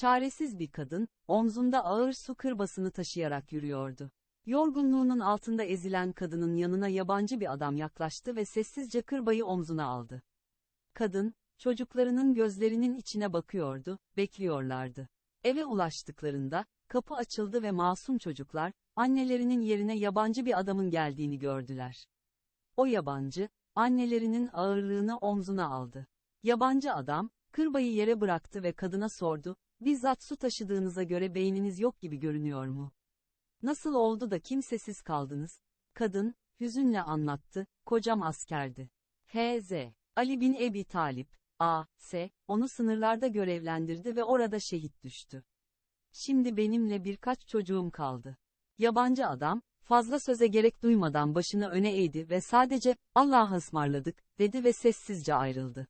Çaresiz bir kadın, omzunda ağır su kırbasını taşıyarak yürüyordu. Yorgunluğunun altında ezilen kadının yanına yabancı bir adam yaklaştı ve sessizce kırbayı omzuna aldı. Kadın, çocuklarının gözlerinin içine bakıyordu, bekliyorlardı. Eve ulaştıklarında, kapı açıldı ve masum çocuklar, annelerinin yerine yabancı bir adamın geldiğini gördüler. O yabancı, annelerinin ağırlığını omzuna aldı. Yabancı adam, kırbayı yere bıraktı ve kadına sordu, bizzat su taşıdığınıza göre beyniniz yok gibi görünüyor mu? Nasıl oldu da kimsesiz kaldınız? Kadın, hüzünle anlattı, kocam askerdi. H.Z. Ali bin Ebi Talip, A.S. onu sınırlarda görevlendirdi ve orada şehit düştü. Şimdi benimle birkaç çocuğum kaldı. Yabancı adam, fazla söze gerek duymadan başını öne eğdi ve sadece, Allah'a ısmarladık, dedi ve sessizce ayrıldı.